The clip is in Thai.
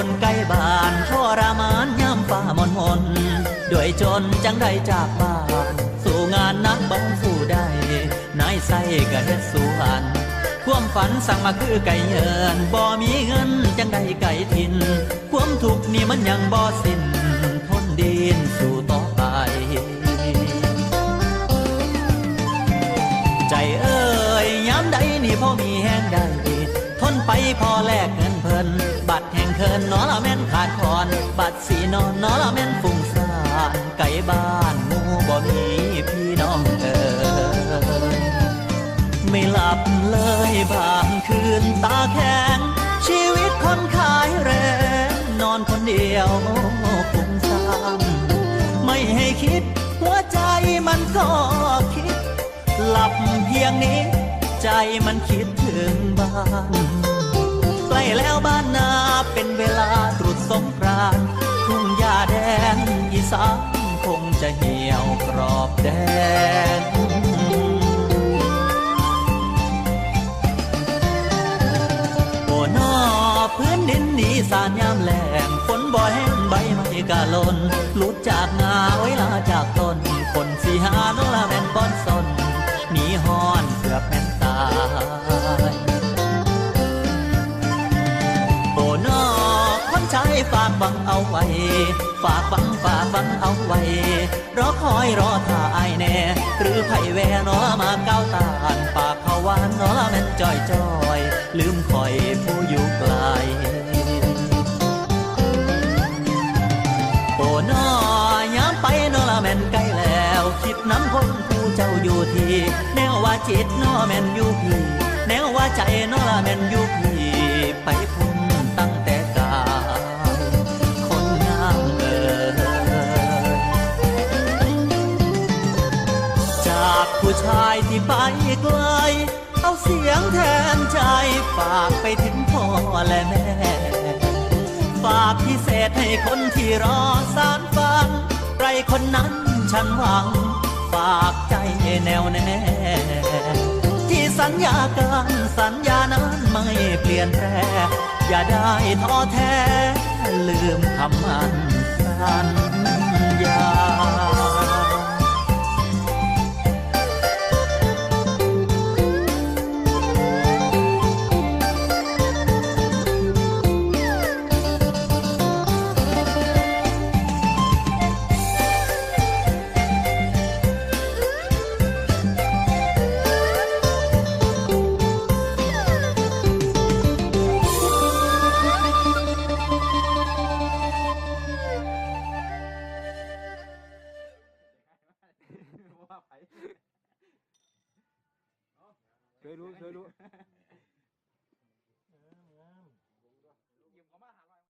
คนไกลบ้านทรมานยามฟ้ามนมนด้วยจนจังได้จากบ้านสู่งานนักบ้องสู้ได้นายใส่ก็เฮ็ดสวนความฝันสั่งมาคือไก่เยินบ่มีเงินจังได้ไก่ทินความทุกข์นี่มันยังบ่สิ้นทนดินสู่ต่อไป ใจเอ้ยย้ำใดนี่พ่อมีแห้งได้ ไปพอแลกเงินเพิ่นบัตรแห่งเคินนอละแม่นขาดคอนบัตรสีนอนนอละแม่นฟุ้งซ่านไก่บ้านมูบ่มีพี่น้องเอินไม่หลับเลยบางคืนตาแข็งชีวิตคนขายแรงนอนคนเดียวฟุ้งซ่านไม่ให้คิดหัวใจมันก็คิด หลับเพียงนี้ใจมันคิดถึงบ้าน ใกล้แล้วบ้านนาเป็นเวลาตรุษสงกรานทุ่งหญ้าแดงอีสานคงจะเหี่ยวกรอบแดงโอ้นอพื้นดินนี้สานยามแหลงฝนบ่แห้งใบไม้กะลนหลุดจากงาไว้ลาจากต้นคนสีหานละแม่ คนใช้ฝากบังเอาไว้ ฝากฟังฝากฟังเอาไว้ รอคอยรอท่าไอแน่ หรือไผ่แวนอมาเก้าวตานปากเขาวานนอละแม่นจอยจอย ลืมคอยผู้อยู่ไกลโอ้นอยามไปนอละแม่นใกล้แล้ว คิดน้ำคนผู้เจ้าอยู่ที่แนวว่าจิตนอแม่นอยู่พี่แนวว่าใจนอละแม่นอยู่พี่ากผู้ชายที่ไปไกล เอาเสียงแทนใจ ฝากไปถึงพ่อและแม่ ฝากพิเศษให้คนที่รอสารฟังใครคนนั้นฉันหวัง ฝากใจแนวแน่ ที่สัญญากันสัญญานั้นไม่เปลี่ยนแปรอย่าได้ท้อแท้ ลืมคำมันสัญญ เคยรู้เคยรู้